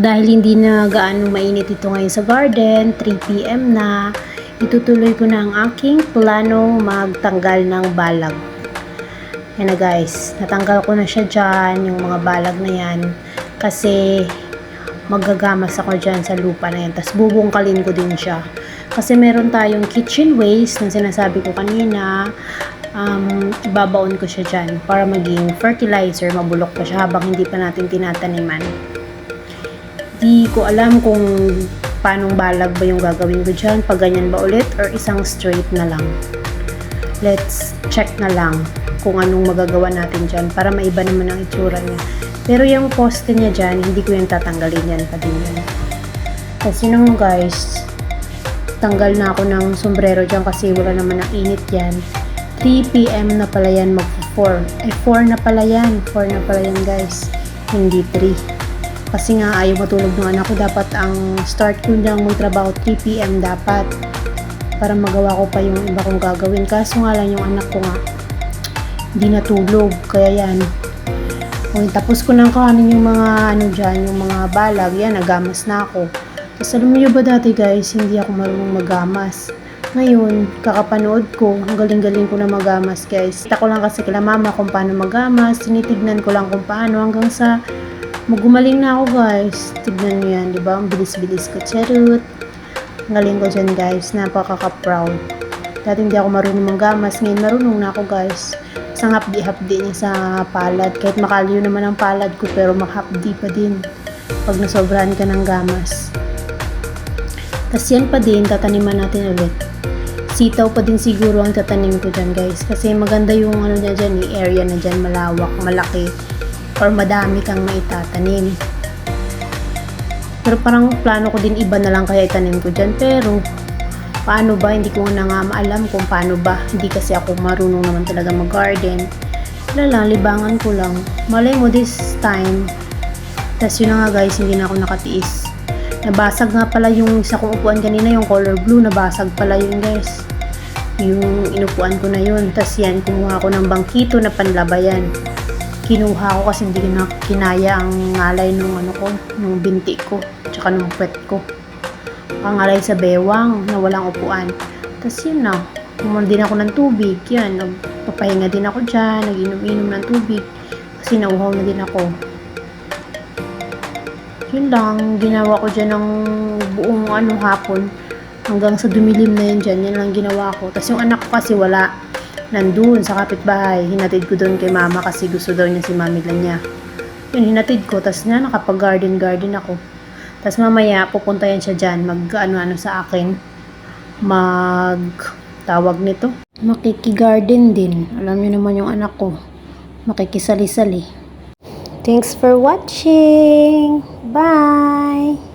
Dahil hindi na gaano mainit ito ngayon sa garden, 3pm na, itutuloy ko na ang aking planong magtanggal ng balag. Yan na guys, natanggal ko na siya dyan, yung mga balag na yan. Kasi magagamas ako dyan sa lupa na yan. Tapos bubungkalin ko din siya. Kasi meron tayong kitchen waste na sinasabi ko kanina. Um, ibabaon ko siya dyan para maging fertilizer, mabulok pa siya habang hindi pa natin tinataniman. Di ko alam kung paanong balag ba yung gagawin ko dyan. Pag ganyan ba ulit or isang straight na lang. Let's check na lang kung anong magagawa natin dyan para maiba naman ang itsura niya. Pero yung poste niya dyan, hindi ko yung tatanggalin yan pa din yan. Kasi nung guys, tanggal na ako ng sombrero dyan kasi wala naman ang init yan. 3pm na pala yan mag 4. Eh 4 na pala yan. 4 na pala yan guys. Hindi 3. Kasi nga ayaw matulog ng anak ko. Dapat ang start ko lang magtrabaho 3pm dapat. Para magawa ko pa yung iba kong gagawin. Kaso nga lang yung anak ko nga hindi natulog. Kaya yan. O, tapos ko nang kahanin yung mga ano dyan, yung mga balag. Yan, nagamas na ako. Tapos alam niyo ba dati guys, hindi ako marunong magamas. Ngayon, kakapanood ko, ang galing-galing ko na magamas guys. Kita ko lang kasi kila mama kung paano magamas, tinitignan ko lang kung paano hanggang sa magumaling na ako guys. Tignan niyo yan, di ba? Ang bilis-bilis ko. Charot. Ang galing ko dyan guys, napakaka-proud. Dati hindi ako marunong magamas, ngayon marunong na ako guys. Isang hapdi-hapdi niya sa palad. Kahit makaliw naman ang palad ko, pero mahapdi pa din. Pag nasobrahan ka ng gamas. Tapos yan pa din, tataniman natin ulit. Sitaw pa din siguro ang tatanim ko dyan guys. Kasi maganda yung ano niya dyan, yung area na dyan, malawak, malaki. Or madami kang maitatanim. Pero parang plano ko din iba na lang kaya itanim ko dyan. Pero paano ba, hindi ko na nga maalam kung paano ba. Hindi kasi ako marunong naman talaga mag-garden. Wala lang, libangan ko lang. Malay mo this time. Tapos yun na nga guys, hindi na ako nakatiis. Nabasag nga pala yung isa kong upuan kanina, yung color blue, nabasag pala yun guys. Yung inupuan ko na yun. Tapos yan, kumuha ko ng bangkito na panlabayan. Kinuha ko kasi hindi na kinaya ang ngalay nung ano ko, nung binti ko, tsaka nung pet ko. Pangalay sa bewang na walang upuan. Tapos yun na, kumuha din ako ng tubig. Yan, nagpapahinga din ako dyan, naginom-inom ng tubig. Kasi nauhaw na din ako yun lang, ginawa ko dyan ng buong ano hapon hanggang sa dumilim na yun dyan, yan lang ginawa ko. Tapos yung anak ko kasi wala, nandun sa kapitbahay, hinatid ko doon kay mama kasi gusto daw niya si mami lang niya. Yun, hinatid ko, tapos na nakapag-garden-garden ako. Tapos mamaya, pupunta yan siya dyan, mag-ano-ano sa akin, mag tawag nito. Makikigarden din. Alam niyo naman yung anak ko. Makikisali-sali. Thanks for watching. Bye.